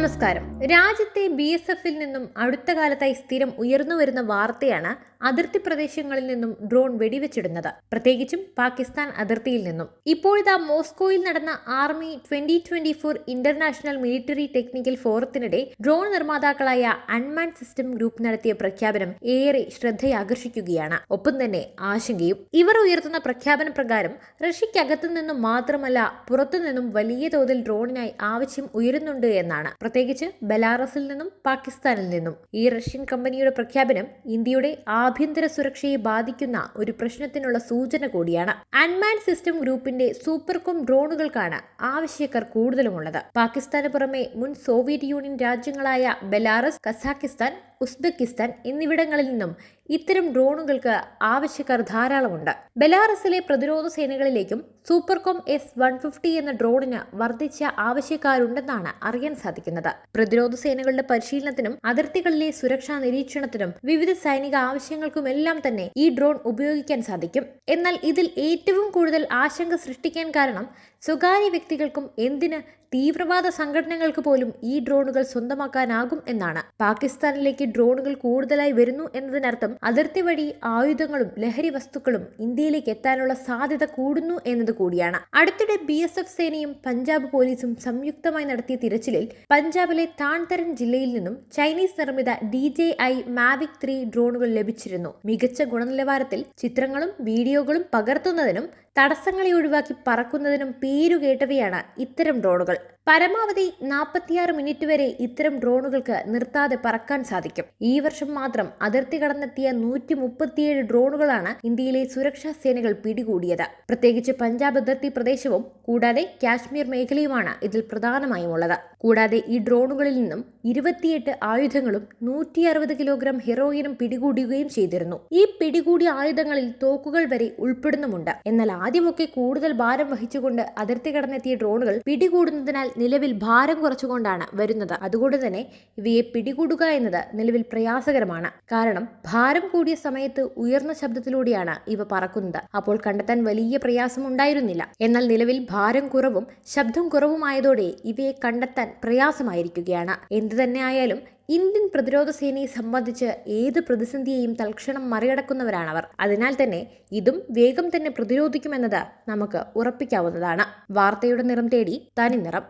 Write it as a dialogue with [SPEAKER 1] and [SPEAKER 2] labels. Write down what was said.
[SPEAKER 1] നമസ്കാരം. രാജ്യത്തെ B S എഫിൽ നിന്നും അടുത്ത കാലത്തായി സ്ഥിരം ഉയർന്നു വരുന്ന വാർത്തയാണ് അതിർത്തി പ്രദേശങ്ങളിൽ നിന്നും ഡ്രോൺ വെടിവെച്ചിടുന്നത്. പ്രത്യേകിച്ചും പാകിസ്ഥാൻ അതിർത്തിയിൽ നിന്നും. ഇപ്പോഴിതാ മോസ്കോയിൽ നടന്ന Army twenty twenty four international military technical ഫോറത്തിനിടെ drone നിർമ്മാതാക്കളായ അൺമാൻ സിസ്റ്റം ഗ്രൂപ്പ് നടത്തിയ പ്രഖ്യാപനം ഏറെ ശ്രദ്ധയാകർഷിക്കുകയാണ്. ഒപ്പം തന്നെ ആശങ്കയും. ഇവർ ഉയർത്തുന്ന പ്രഖ്യാപന പ്രകാരം റഷ്യക്കകത്തു നിന്നും മാത്രമല്ല പുറത്തുനിന്നും വലിയ തോതിൽ ഡ്രോണിനായി ആവശ്യം ഉയരുന്നുണ്ട് എന്നാണ്. പ്രത്യേകിച്ച് ബലാറസിൽ നിന്നും പാകിസ്ഥാനിൽ നിന്നും. ഈ റഷ്യൻ കമ്പനിയുടെ പ്രഖ്യാപനം ഇന്ത്യയുടെ ആഭ്യന്തര സുരക്ഷയെ ബാധിക്കുന്ന ഒരു പ്രശ്നത്തിനുള്ള സൂചന കൂടിയാണ്. അൺമാൻ സിസ്റ്റം ഗ്രൂപ്പിന്റെ സൂപ്പർകോം ഡ്രോണുകൾക്കാണ് ആവശ്യക്കാർ കൂടുതലുമുള്ളത്. പാകിസ്ഥാന് പുറമെ മുൻ സോവിയറ്റ് യൂണിയൻ രാജ്യങ്ങളായ ബലാറസ് കസാക്കിസ്ഥാൻ ഉസ്ബെക്കിസ്ഥാൻ എന്നിവിടങ്ങളിൽ നിന്നും ഇത്തരം ഡ്രോണുകൾക്ക് ആവശ്യക്കാർ ധാരാളമുണ്ട്. ബെലാറസിലെ പ്രതിരോധ സേനകളിലേക്കും സൂപ്പർകോം എസ് വൺ ഫിഫ്റ്റി എന്ന ഡ്രോണിന് വർദ്ധിച്ച ആവശ്യക്കാരുണ്ടെന്നാണ് അറിയാൻ സാധിക്കുന്നത്. പ്രതിരോധ സേനകളുടെ പരിശീലനത്തിനും അതിർത്തികളിലെ സുരക്ഷാ നിരീക്ഷണത്തിനും വിവിധ സൈനിക ആവശ്യങ്ങൾക്കുമെല്ലാം തന്നെ ഈ ഡ്രോൺ ഉപയോഗിക്കാൻ സാധിക്കും. എന്നാൽ ഇതിൽ ഏറ്റവും കൂടുതൽ ആശങ്ക സൃഷ്ടിക്കാൻ കാരണം സ്വകാര്യ വ്യക്തികൾക്കും എന്തിന് തീവ്രവാദ സംഘടനകൾക്ക് പോലും ഈ ഡ്രോണുകൾ സ്വന്തമാക്കാനാകും എന്നാണ്. പാകിസ്ഥാനിലേക്ക് ഡ്രോണുകൾ കൂടുതലായി വരുന്നു എന്നതിനർത്ഥം അതിർത്തി വഴി ആയുധങ്ങളും ലഹരി വസ്തുക്കളും ഇന്ത്യയിലേക്ക് എത്താനുള്ള സാധ്യത കൂടുന്നു എന്നത് കൂടിയാണ്. അടുത്തിടെ ബി എസ് എഫ് സേനയും പഞ്ചാബ് പോലീസും സംയുക്തമായി നടത്തിയ തിരച്ചിലിൽ പഞ്ചാബിലെ താൺതരൻ ജില്ലയിൽ നിന്നും ചൈനീസ് നിർമ്മിത D J I Mavic three ഡ്രോണുകൾ ലഭിച്ചിരുന്നു. മികച്ച ഗുണനിലവാരത്തിൽ ചിത്രങ്ങളും വീഡിയോകളും പകർത്തുന്നതിനും തടസ്സങ്ങളെ ഒഴിവാക്കി പറക്കുന്നതിനും പേരുകേട്ടവയാണ് ഇത്തരം ഡ്രോണുകൾ. പരമാവധി നാൽപ്പത്തിയാറ് മിനിറ്റ് വരെ ഇത്തരം ഡ്രോണുകൾക്ക് നിർത്താതെ പറക്കാൻ സാധിക്കും. ഈ വർഷം മാത്രം അതിർത്തി കടന്നെത്തിയ നൂറ്റി മുപ്പത്തിയേഴ് ഡ്രോണുകളാണ് ഇന്ത്യയിലെ സുരക്ഷാ സേനകൾ പിടികൂടിയത്. പ്രത്യേകിച്ച് പഞ്ചാബ് അതിർത്തി പ്രദേശവും കൂടാതെ കാശ്മീർ മേഖലയുമാണ് ഇതിൽ പ്രധാനമായും ഉള്ളത്. കൂടാതെ ഈ ഡ്രോണുകളിൽ നിന്നും ഇരുപത്തിയെട്ട് ആയുധങ്ങളും നൂറ്റി അറുപത് കിലോഗ്രാം ഹെറോയിനും പിടികൂടുകയും ചെയ്തിരുന്നു. ഈ പിടികൂടിയ ആയുധങ്ങളിൽ തോക്കുകൾ വരെ ഉൾപ്പെടുന്നുമുണ്ട്. എന്നാൽ ആദ്യമൊക്കെ കൂടുതൽ ഭാരം വഹിച്ചുകൊണ്ട് അതിർത്തി കടന്നെത്തിയ ഡ്രോണുകൾ പിടികൂടുന്നതിനാൽ നിലവിൽ ഭാരം കുറച്ചുകൊണ്ടാണ് വരുന്നത്. അതുകൊണ്ട് തന്നെ ഇവയെ പിടികൂടുക എന്നത് നിലവിൽ പ്രയാസകരമാണ്. കാരണം ഭാരം കൂടിയ സമയത്ത് ഉയർന്ന ശബ്ദത്തിലൂടെയാണ് ഇവ പറക്കുന്നത്. അപ്പോൾ കണ്ടെത്താൻ വലിയ പ്രയാസം ഉണ്ടായിരുന്നില്ല. എന്നാൽ നിലവിൽ ഭാരം കുറവും ശബ്ദം കുറവുമായതോടെ ഇവയെ കണ്ടെത്താൻ പ്രയാസമായിരിക്കുകയാണ്. എന്തു തന്നെ ആയാലും ഇന്ത്യൻ പ്രതിരോധ സേനയെ സംബന്ധിച്ച് ഏത് പ്രതിസന്ധിയെയും തൽക്ഷണം മറികടക്കുന്നവരാണവർ. അതിനാൽ തന്നെ ഇതും വേഗം തന്നെ പ്രതിരോധിക്കുമെന്നത് നമുക്ക് ഉറപ്പിക്കാവുന്നതാണ്. വാർത്തയുടെ നിറം തേടി തനി നിറം